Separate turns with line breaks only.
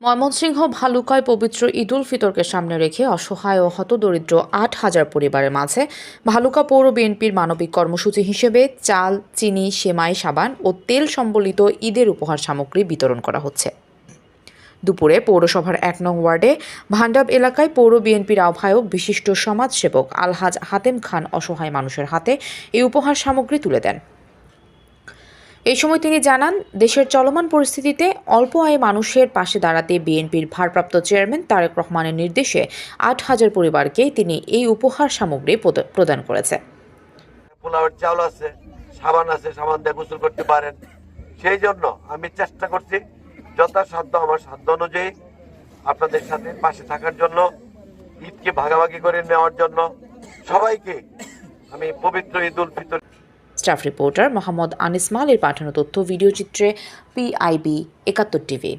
ময়মনসিংহ ভালুকায় পবিত্র ঈদ উল ফিতরকে সামনে রেখে অসহায় ও হতদরিদ্র আট হাজার পরিবারের মাঝে ভালুকা পৌর বিএনপির মানবিক কর্মসূচি হিসেবে চাল, চিনি, সেমাই, সাবান ও তেল সম্বলিত ঈদের উপহার সামগ্রী বিতরণ করা হচ্ছে। দুপুরে পৌরসভার এক নং ওয়ার্ডে ভান্ডাব এলাকায় পৌর বিএনপির আহ্বায়ক বিশিষ্ট সমাজসেবক আলহাজ হাতেম খান অসহায় মানুষের হাতে এই উপহার সামগ্রী তুলে দেন। এই সময় তিনি জানান, দেশের চলমান পরিস্থিতিতে অল্প আয়ে মানুষের পাশে দাঁড়াতে বিএনপির ভারপ্রাপ্ত চেয়ারম্যান তারেক রহমানের নির্দেশে আট হাজার পরিবারকে তিনি এই উপহার সামগ্রী প্রদ- প্রদান করেছে।
পোলাওয়ের চাউল আছে, সাবান আছে, সাবান দিয়ে গোসল করতে পারেন। সেই জন্য আমি চেষ্টা করছি যথাসাধ্য আমার সাধ্য অনুযায়ী আপনাদের সাথে পাশে থাকার জন্য, ঈদকে ভাগাভাগি করে নেওয়ার জন্য সবাইকে আমি পবিত্র ঈদ উল ফিতর
স্টাফ রিপোর্টার মোহাম্মদ আনিস মালের পাঠানো তথ্য ভিডিও চিত্রে পিআইবি একাত্তর টিভি।